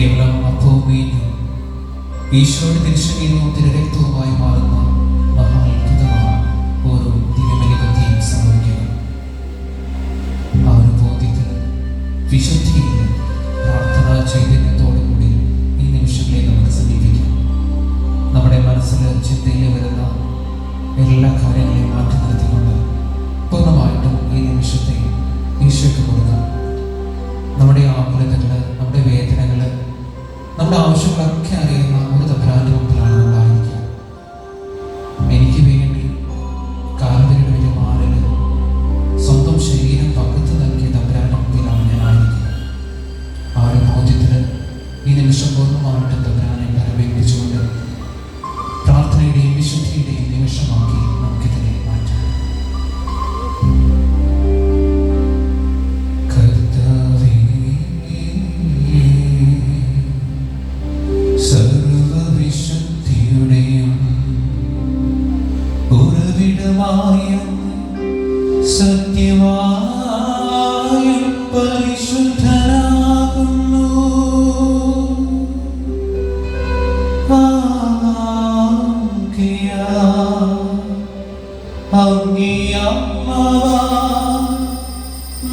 കേവലം അപ്പവും വീഞ്ഞും ഈശോയുടെ തിരിച്ചടിയും തിരരക്തവുമായി മാറുന്ന മഹാത്ഭുതമാണ് ഓരോ ദിവ്യമലികത്തെയും സംഭവിക്കുക അവരുടെ ബോധ്യത്തിന് വിശുദ്ധ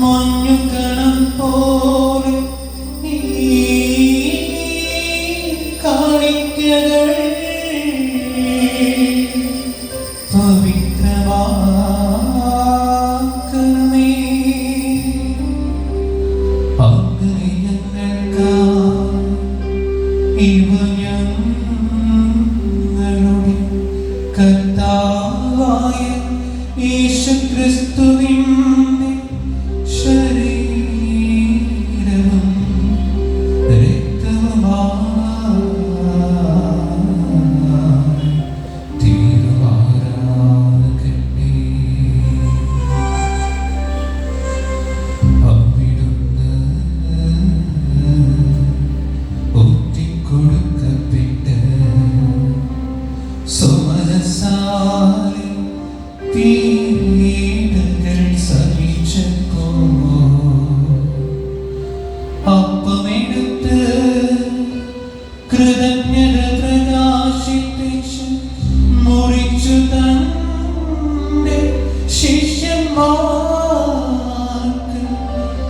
മഞ്ഞുകണം പോലെ കാണിക്കകൾ പവിത്രമാക്കണമേ അങ്ങനെ ഞങ്ങൾക്ക് ഇവ യേശുക്രിസ്തുവിൻ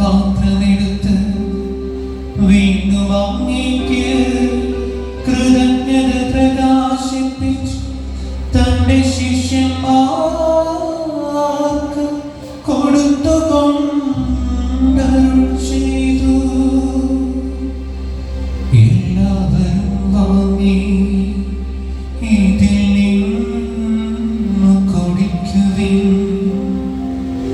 പാത്രമെടുത്ത് വീണ്ടും അങ്ങേക്ക് കൃതജ്ഞത പ്രകാശിപ്പിച്ചു. തന്റെ ശിഷ്യന്മാർക്ക് കൊടുത്തുകൊണ്ട്